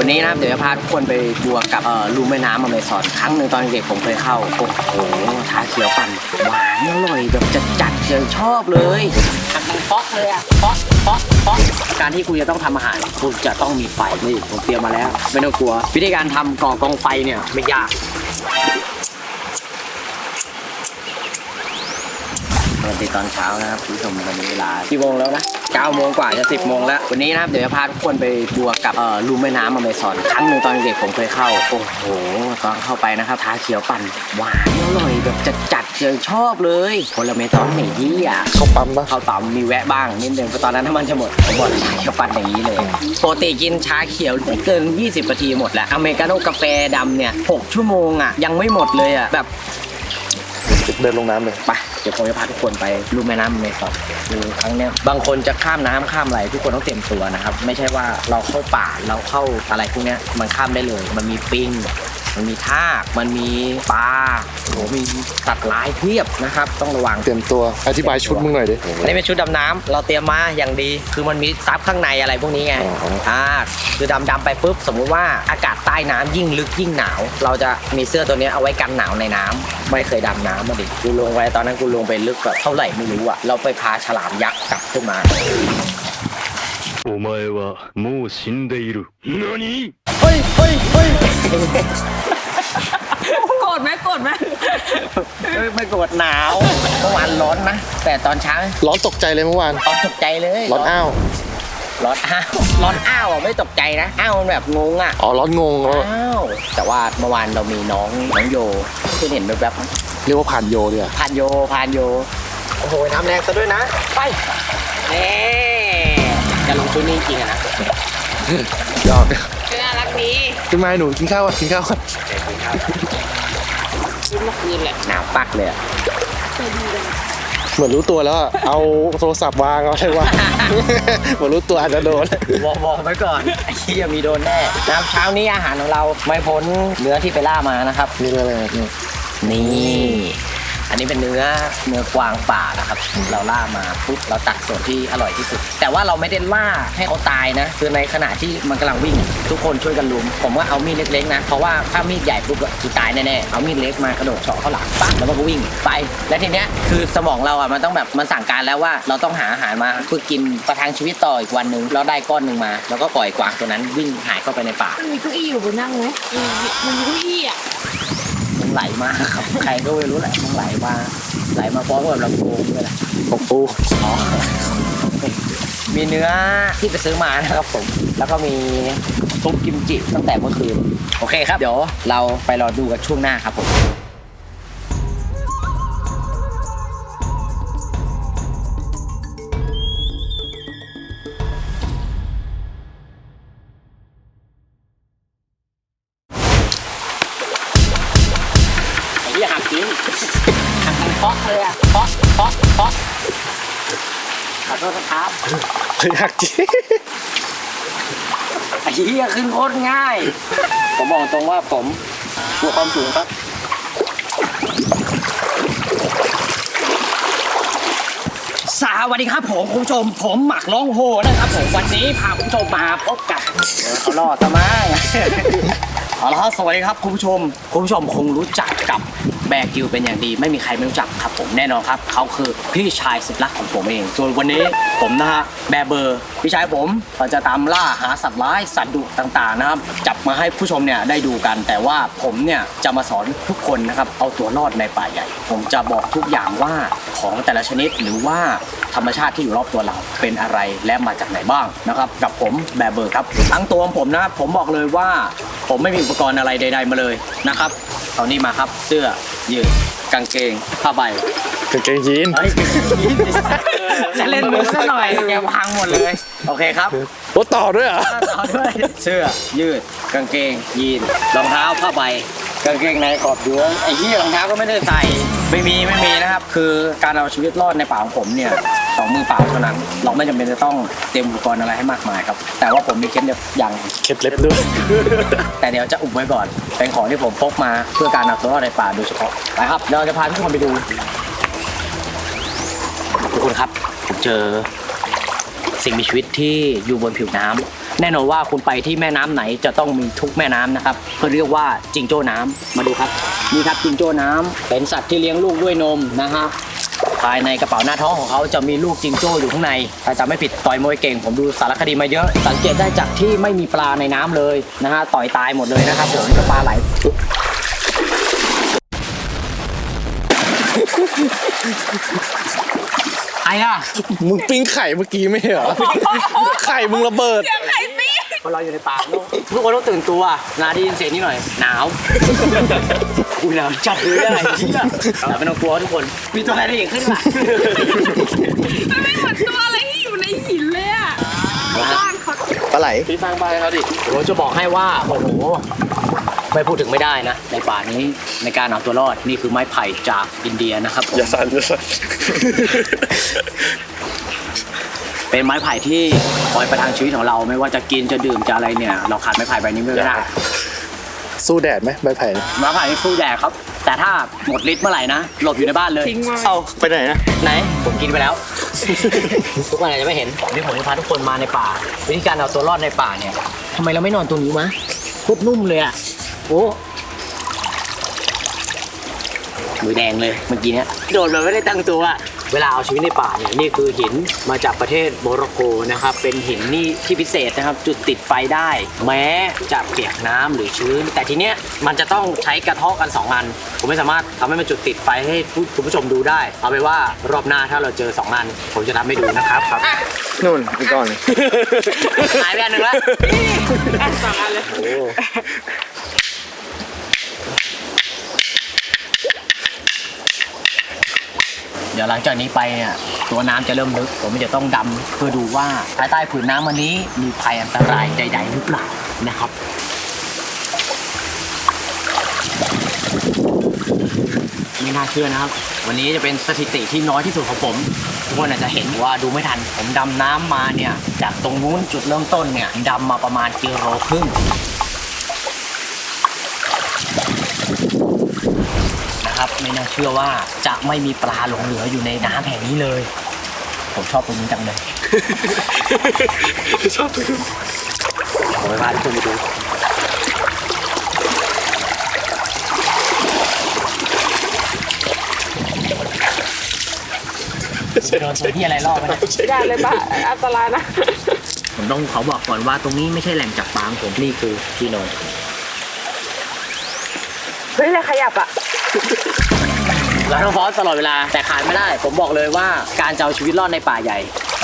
วันนี้นะครับเดี๋ยวจะพาทุกคนไปทัวร์กับเอ่อลูแม่น้ำอเมซอนครั้งหนึ่งตอนเด็กผมเคยเข้า โอ้โหชาเขียวปั่นหวานอร่อยแบบจัดจัดๆเลยชอบเลยทำเป็นป๊อกเลยอะป๊อกป๊อกป๊อกการที่คุณจะต้องทำอาหารคุณจะต้องมีไฟนี่ผมเตรียมมาแล้ว ไม่ต้องกลัว วิธีการทำก่อกองไฟเนี่ยไม่ยาก ปกติตอนเช้านะครับคุณผู้ชมตอนนี้เวลากี่โมงแล้วนะ9โมงกว่าจะ 10โมงแล้ว วันนี้นะครับเดี๋ยวจะพาทุกคนไปทัวร์กับเอ่อลูแม่น้ำอเมซอนครั้งหนึ่งตอนเด็กผมเคยเข้า โอ้โหตอนเข้าไปนะครับทาเขียวปั่นหวานอร่อยแบบจัดจัดๆเลยชอบเลยคนละเมซอนหนีที่อะ เข้าปั๊มปะเข้าต่ำมีแวะบ้างนิดนึงเพราะตอนนั้นน้ำมันจะหมดผมบอกเลยชาเขียวปั่นอย่างนี้เลยปกติกินชาเขียวไม่เกิน 20นาทีหมดแล้วอเมริกาโน่กาแฟดำเนี่ย 6 ชั่วโมงอะ ยังไม่หมดเลยอะ แบบเดินลงน้ำเลย ไปเดี๋ยวผมจะพาทุกคนไปลุ่มแม่น้ำเมซอนคือครั้งเนี้ยบางคนจะข้ามน้ำข้ามอะไรทุกคนต้องเตรียมตัวนะครับ ไม่ใช่ว่าเราเข้าป่าเราเข้าอะไรพวกเนี้ยมันข้ามได้เลย มันมีปิง มันมีทากมันมีปลาโอ้โหมีสัตว์ร้ายเพียบนะครับ ต้องระวัง เตรียมตัว อธิบายชุดมึงหน่อยดิ อันนี้เป็นชุดดำน้ำเราเตรียมมาอย่างดี คือมันมีซับข้างในอะไรพวกนี้ไง อ๋ออ่ อ่าคือดำดำๆไปปุ๊บสมมุติว่าอากาศใต้น้ำยิ่งลึกยิ่งหนาว เราจะมีเสื้อตัวเนี้ยเอาไว้กันหนาวในน้ำไม่เคยดำน้ำมาดิกูลงไปตอนนั้นกูลงไปลึกแบบเท่าไหร่ไม่รู้อะเราไปพาฉลามยักษ์กลับขึ้นมา お前はもう死んでいる。何 เฮ้ยเฮ้ยเฮ้ย โ กรธไหมโกรธไหมเฮ้ยไม่โกรธหนาวเมื่อวานร้อนนะ แต่ตอนเช้าร้อนตกใจเลยเมื่อวาน ร้อนตกใจเลยร้อนอ้าว ร้อนอ้าวร้อนอ้าวอะไม่ตกใจนะอ้าวมันแบบงงอะอ๋อ ร้อนงงแล้วอ้าวแต่ว่าเมื่อวานเรามีน้องน้องโยคุณเห็นแบบๆไหมเรียกว่าผ่านโยดีกว่าผ่านโยผ่านโย โอ้โหน้ำแรงซะด้วยนะ ไปเน่จะลงชุดนี้จริงอะนะยอดน่ารักดี ขึ้นมาให้หนูกินข้าวก่อนกินข้าวก่อน ยิ้มเมื่อคืนแหละหนาวปักเลยอะเหมือนรู้ตัวแล้วอะเอาโทรศัพท์วางเอาอะไรวางเหมือนรู้ตัวอาจจะโดน บอกบอกไว้ก่อนไอ้เหี้ยมีโดนแน่นะครับเช้านี้อาหารของเราไม่พ้นเนื้อที่ไปล่ามานะครับ นี่เลยนี่นี่ อันนี้เป็นเนื้อเนื้อกวางป่านะครับ เราล่ามาปุ๊บเราตัดส่วนที่อร่อยที่สุด แต่ว่าเราไม่ได้ล่าให้เขาตายนะ คือในขณะที่มันกำลังวิ่ง ทุกคนช่วยกันลุม ผมว่าเอามีดเล็กๆนะ เพราะว่าถ้ามีดใหญ่ปุ๊บอะคือตายแน่ๆ เอามีดเล็กมากระโดดเฉาะเข้าหลังปั๊บแล้วมันก็วิ่งไป และทีเนี้ยคือสมองเราอะมันต้องแบบมันสั่งการแล้วว่าเราต้องหาอาหารมาเพื่อกินประทังชีวิตต่ออีกวันหนึ่งเราได้ก้อนหนึ่งมา แล้วก็ปล่อยกวางตัวนั้นวิ่งหายเข้าไปในป่า มันมีเก้าอี้อยู่บนนั่งไหมอืมมันมีเก้าอี้อะมัน ไหลมาครับ ใครก็ไม่รู้แหละมันไหลมา ไหลมาพร้อมกับลำโพงด้วยแหละของปูอ๋อมีเนื้อที่ไปซื้อมานะครับผม แล้วก็มีซุปกิมจิตั้งแต่เมื่อคืน โอเคครับ เดี๋ยวเราไปรอดูกันช่วงหน้าครับผม ยากจีไอ้เหี้ยขึ้นโคตรง่าย ผมบอกตรงว่าผมกลัวความสูงครับสวัสดีครับผมคุณผู้ชมผมหมักร้องโหนะครับผมวันนี้พาคุณผู้ชมมาพบกับเออเขาล่อตะมา เอาละครับสวัสดีครับคุณผู้ชม คุณผู้ชมคงรู้จักกับแบกิวเป็นอย่างดี ไม่มีใครไม่รู้จักครับผมแน่นอนครับ เขาคือพี่ชายสุดรักของผมเอง ส่วนวันนี้ผมนะฮะแบเบอร์พี่ชายผมเขาจะตามล่าหาสัตว์ร้ายสัตว์ดุต่างๆนะครับจับมาให้ผู้ชมเนี่ยได้ดูกัน แต่ว่าผมเนี่ยจะมาสอนทุกคนนะครับเอาตัวรอดในป่าใหญ่ ผมจะบอกทุกอย่างว่าของแต่ละชนิดหรือว่าธรรมชาติที่อยู่รอบตัวเราเป็นอะไรและมาจากไหนบ้างนะครับกับผมแบเบอร์ครับทั้งตัวของผมนะผมบอกเลยว่าผมไม่มีอุปกรณ์อะไรใด ๆ มาเลยนะครับเอานี่มาครับเสื้อยืดกางเกงผ้าใบกางเกงยีนเฮ้ยจะเล่นมือซะหน่อยแกพังหมดเลย โอเคครับโอ้ต่อด้วยเหรอต่อด้วยเสื้อยืดกางเกงยีนรองเท้าผ้าใบกางเกงในขอบย้วงไอ้ที่รองเท้าก็ไม่ได้ใส่ไม่มีไม่มีนะครับ คือการเอาชีวิตรอดในป่าของผมเนี่ย สองมือเปล่าเท่านั้น เราไม่จำเป็นจะต้องเตรียมอุปกรณ์อะไรให้มากมายครับ แต่ว่าผมมีเคล็ดลับอย่าง เคล็ดเล็บด้วย แต่เดี๋ยวจะอุบไว้ก่อน เป็นของที่ผมพกมาเพื่อการเอาตัวรอดในป่าโดยเฉพาะไปครับเราจะพาทุกคนไปดูทุกคนครับผมเจอสิ่งมีชีวิตที่อยู่บนผิวน้ำแน่นอนว่าคุณไปที่แม่น้ำไหนจะต้องมีทุกแม่น้ำนะครับเขาเรียกว่าจิงโจ้น้ำมาดูครับนี่ครับจิงโจ้น้ำเป็นสัตว์ที่เลี้ยงลูกด้วยนมนะฮะ ภายในกระเป๋าหน้าท้องของเขาจะมีลูกจิงโจ้อยู่ข้างในถ้าจำไม่ผิดต่อยมวยเก่ง ผมดูสารคดีมาเยอะ สังเกตได้จากที่ไม่มีปลาในน้ำเลยนะฮะต่อยตายหมดเลยนะครับผมปลาไหลใครอะมึงปิ้งไข่เมื่อกี้ไม่ใช่เหรอ ไข่มึงระเบิดไข่ปีคนเราอยู่ในป่าทุกคนต้องตื่นตัวนาได้ยินเสียงนี้หน่อย หนาว อุ้ยหนาวจัดเลยอะไรเนี่ยแต่ไม่ต้องกลัวทุกคน มีตัวอะไรได้อีกขึ้นล่ะมันไม่เหมือนตัวอะไรที่อยู่ในหินเลยอะบ้านเขาปลาไหลพี่สร้างบ้านเขาดิผมจะบอกให้ว่าโอ้โหไม่พูดถึงไม่ได้นะ ในป่านี้ในการเอาตัวรอดนี่คือไม้ไผ่จากอินเดียนะครับผมอย่าสั่นอย่าสั่นเป็นไม้ไผ่ที่คอยประทังชีวิตของเรา ไม่ว่าจะกินจะดื่มจะอะไรเนี่ย เราขาดไม้ไผ่ใบนี้ไม่ได้ สู้แดดไหมใบไผ่เนี่ยไม้ไผ่นี่สู้แดดครับ แต่ถ้าหมดฤทธิ์เมื่อไหร่นะหลบอยู่ในบ้านเลย ทิ้งไว้เอาไปไหนนะไหน ผมกินไปแล้ว ทุกคนอาจจะไม่เห็นวันนี้ผมจะพาทุกคนมาในป่า วิธีการเอาตัวรอดในป่าเนี่ยทำไมเราไม่นอนตรงนี้มะโคตรนุ่มเลยอะโอ้มือแดงเลยเมื่อกี้เนี้ยโดดแบบไม่ได้ตั้งตัวอะ เวลาเอาชีวิตในป่าเนี่ยนี่คือหินมาจากประเทศโมร็อกโกนะครับเป็นหินนี่ที่พิเศษนะครับ จุดติดไฟได้ แม้จะเปียกน้ำหรือชื้น แต่ทีเนี้ยมันจะต้องใช้กระเทาะกันสองอัน ผมไม่สามารถทำให้มันจุดติดไฟให้ผู้คุณผู้ชมดูได้ เอาไปนว่ารอบหน้าถ้าเราเจอสองอันผมจะทำให้ดูนะครับครับนู่นอีกก้อนหนึ่งหายไปอันหนึ่งแล้วอะสองอันเลย เดี๋ยวหลังจากนี้ไปเนี่ยตัวน้ำจะเริ่มลึก ผมจะต้องดำเพื่อดูว่าภายใต้ผืนน้ำวันนี้มีภัยอันตรายใด ๆ หรือเปล่านะครับไม่น่าเชื่อนะครับ วันนี้จะเป็นสถิติที่น้อยที่สุดของผมทุกคนอาจจะเห็นว่าดูไม่ทัน ผมดำน้ำมาเนี่ย จากตรงนู้นจุดเริ่มต้นเนี่ยดำมาประมาณกิโลครึ่ง นะครับ ไม่น่าเชื่อว่าจะไม่มีปลาหลงเหลืออยู่ในน้ำแห่งนี้เลย ผมชอบตรงนี้จังเลย ชอบไปดูผมไปพาทุกคนไปดูโดนตัวที่อะไรล่อมาเนี่ยอย่าเลยบ้าอันตรายนะ ผมต้องขอบอกก่อนว่าตรงนี้ไม่ใช่แหล่งจับปลาของผมนี่คือที่นอนเฮ้ยอะไรขยับอะ เราต้องพร้อมตลอดเวลาแต่ขาดไม่ได้ ผมบอกเลยว่าการจะเอาชีวิตรอดในป่าใหญ่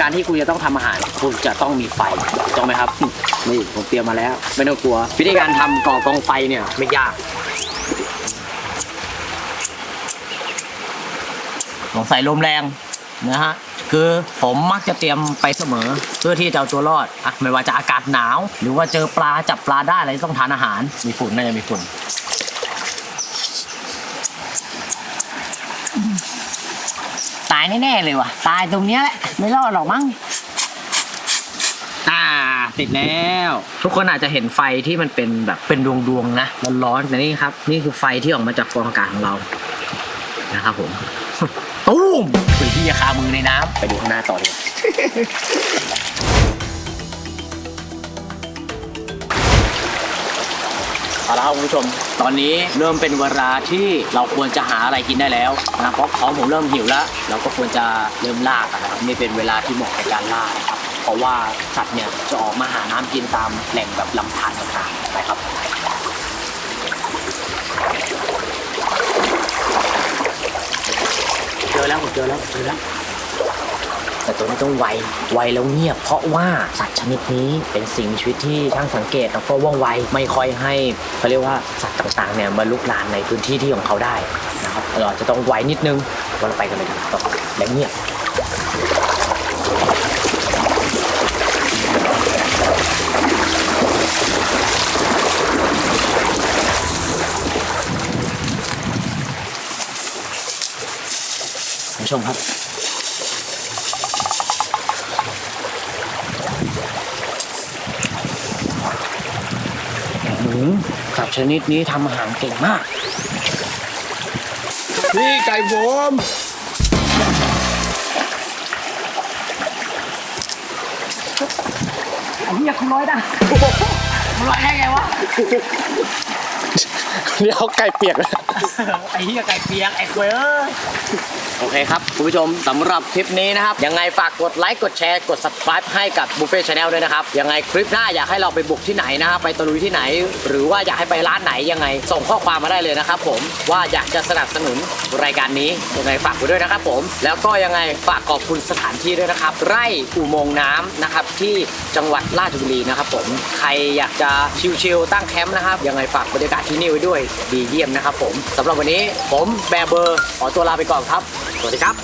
การที่คุณจะต้องทำอาหาร คุณจะต้องมีไฟถูกต้องไหมครับนี่ผมเตรียมมาแล้ว ไม่ต้องกลัว วิธีการทำก่อกองไฟเนี่ยไม่ยากลองใส่ลมแรงนะฮะคือผมมักจะเตรียมไปเสมอเพื่อที่จะเอาตัวรอดอะไม่ว่าจะอากาศหนาว หรือว่าเจอปลาจับปลาได้อะไรต้องทานอาหารมีฝุ่นน่าจะมีฝุ่น ตายแน่ๆเลยว่ะ ตายตรงเนี้ยแหละ ไม่รอดหรอกมั้ง อ่า ติดแล้ว ทุกคนอาจจะเห็นไฟที่มันเป็นแบบเป็นดวงๆนะร้อนๆแต่นี่ครับ นี่คือไฟที่ออกมาจากฟองอากาศของเรานะครับผมตุ้มคือที่คามือในน้ำไปดูข้างหน้าต่อดีกว่ เอาละครับคุณผู้ชม ตอนนี้เริ่มเป็นเวลาที่เราควรจะหาอะไรกินได้แล้วนะเพราะท้องผมเริ่มหิวแล้ว เราก็ควรจะเริ่มล่ากันนะครับนี่เป็นเวลาที่เหมาะในการล่านะครับ เพราะว่าสัตว์เนี่ยจะออกมาหาน้ำกินตามแหล่งแบบลำธารต่างๆนะครับเจอแล้วผมเจอแล้วเจอแล้ว แต่ตัวนี้ต้องไว ไวแล้วเงียบ เพราะว่าสัตว์ชนิดนี้เป็นสิ่งมีชีวิตที่ช่างสังเกตแล้วก็ว่องไว ไม่ค่อยให้เขาเรียกว่าสัตว์ต่างๆเนี่ยมาลุกลานในพื้นที่ที่ของเขาได้นะครับเราจะต้องไวนิดนึงเราไปกันเลยครับและเงียบผู้ชมครับ หมูกับชนิดนี้ทำอาหารเก่งมาก นี่ไก่ผมมเหี้ยคุณร้อยได้คุณร้อยได้ไงวะ เดี๋ยวไก่เปียกเลยไอ้เหี้ยไก่เปียกไอ้เว้ยโอเคครับคุณผู้ชมสำหรับคลิปนี้นะครับ ยังไงฝากกดไลค์กดแชร์กด subscribe ให้กับบุฟเฟ่ชาแนลด้วยนะครับ ยังไงคลิปหน้าอยากให้เราไปบุกที่ไหนนะครับไปตะลุยที่ไหน หรือว่าอยากให้ไปร้านไหนยังไง ส่งข้อความมาได้เลยนะครับผมว่าอยากจะสนับสนุนรายการนี้ยังไงฝากไว้ด้วยนะครับผม แล้วก็ยังไงฝากขอบคุณสถานที่ด้วยนะครับ ไร่อุโมงค์น้ำนะครับที่จังหวัดราชบุรีนะครับผมใครอยากจะชิลๆตั้งแคมป์นะครับยังไงฝากบรรยากาศที่นี่ไว้ด้วยดีเยี่ยมนะครับผมสำหรับวันนี้ผมแบร์เบอร์ขอตัวลาไปก่อนครับ สวัสดีครับ